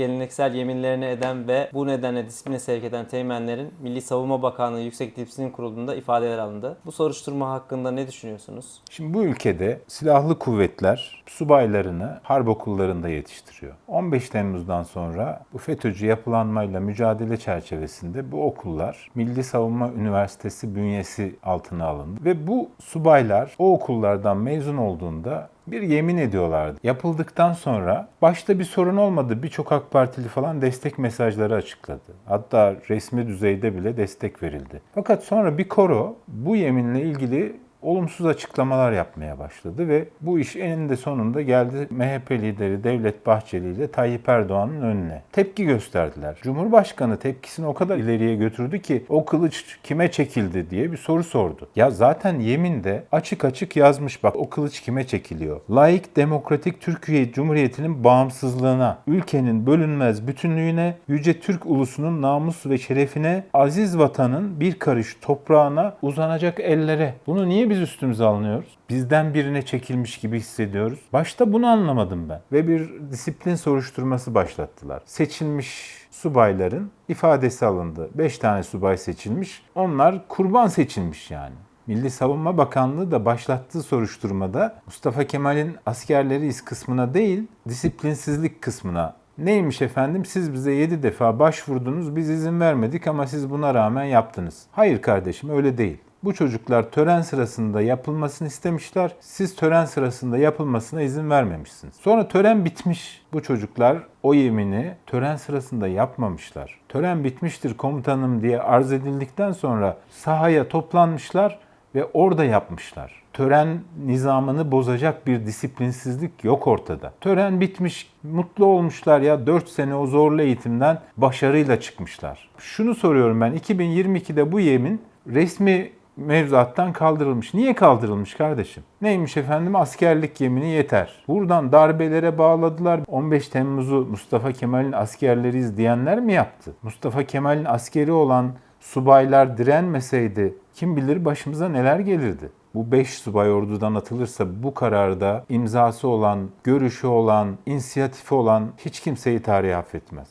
geleneksel yeminlerini eden ve bu nedenle disipline sevk eden teğmenlerin Milli Savunma Bakanlığı Yüksek Disiplin Kurulu'nda ifadeler alındı. Bu soruşturma hakkında ne düşünüyorsunuz? Şimdi bu ülkede silahlı kuvvetler subaylarını harp okullarında yetiştiriyor. 15 Temmuz'dan sonra bu FETÖ'cü yapılanmayla mücadele çerçevesinde bu okullar Milli Savunma Üniversitesi bünyesi altına alındı. Ve bu subaylar o okullardan mezun olduğunda bir yemin ediyorlardı. Yapıldıktan sonra başta bir sorun olmadı. Birçok AK Partili falan destek mesajları açıkladı. Hatta resmi düzeyde bile destek verildi. Fakat sonra bir koro bu yeminle ilgili olumsuz açıklamalar yapmaya başladı ve bu iş eninde sonunda geldi MHP lideri Devlet Bahçeli ile Tayyip Erdoğan'ın önüne. Tepki gösterdiler. Cumhurbaşkanı tepkisini o kadar ileriye götürdü ki o kılıç kime çekildi diye bir soru sordu. Ya zaten yeminde açık açık yazmış bak o kılıç kime çekiliyor. Laik demokratik Türkiye Cumhuriyeti'nin bağımsızlığına, ülkenin bölünmez bütünlüğüne, yüce Türk ulusunun namus ve şerefine, aziz vatanın bir karış toprağına uzanacak ellere. Bunu niye biz üstümüze alınıyoruz? Bizden birine çekilmiş gibi hissediyoruz. Başta bunu anlamadım ben. Ve bir disiplin soruşturması başlattılar. Seçilmiş subayların ifadesi alındı. 5 tane subay seçilmiş. Onlar kurban seçilmiş yani. Milli Savunma Bakanlığı da başlattığı soruşturmada Mustafa Kemal'in askerleriyiz kısmına değil, disiplinsizlik kısmına Neymiş efendim siz bize 7 defa başvurdunuz biz izin vermedik ama siz buna rağmen yaptınız. Hayır kardeşim öyle değil. Bu çocuklar tören sırasında yapılmasını istemişler. Siz tören sırasında yapılmasına izin vermemişsiniz. Sonra tören bitmiş. Bu çocuklar o yemini tören sırasında yapmamışlar. Tören bitmiştir komutanım diye arz edildikten sonra sahaya toplanmışlar ve orada yapmışlar. Tören nizamını bozacak bir disiplinsizlik yok ortada. Tören bitmiş, mutlu olmuşlar ya 4 sene o zorlu eğitimden başarıyla çıkmışlar. Şunu soruyorum ben 2022'de bu yemin resmi mevzuattan kaldırılmış. Niye kaldırılmış kardeşim? Neymiş efendim askerlik yemini yeter. Buradan darbelere bağladılar. 15 Temmuz'u Mustafa Kemal'in askerleriyiz diyenler mi yaptı? Mustafa Kemal'in askeri olan subaylar direnmeseydi kim bilir başımıza neler gelirdi. Bu 5 subay ordudan atılırsa bu kararda imzası olan, görüşü olan, inisiyatifi olan hiç kimseyi tarih affetmez.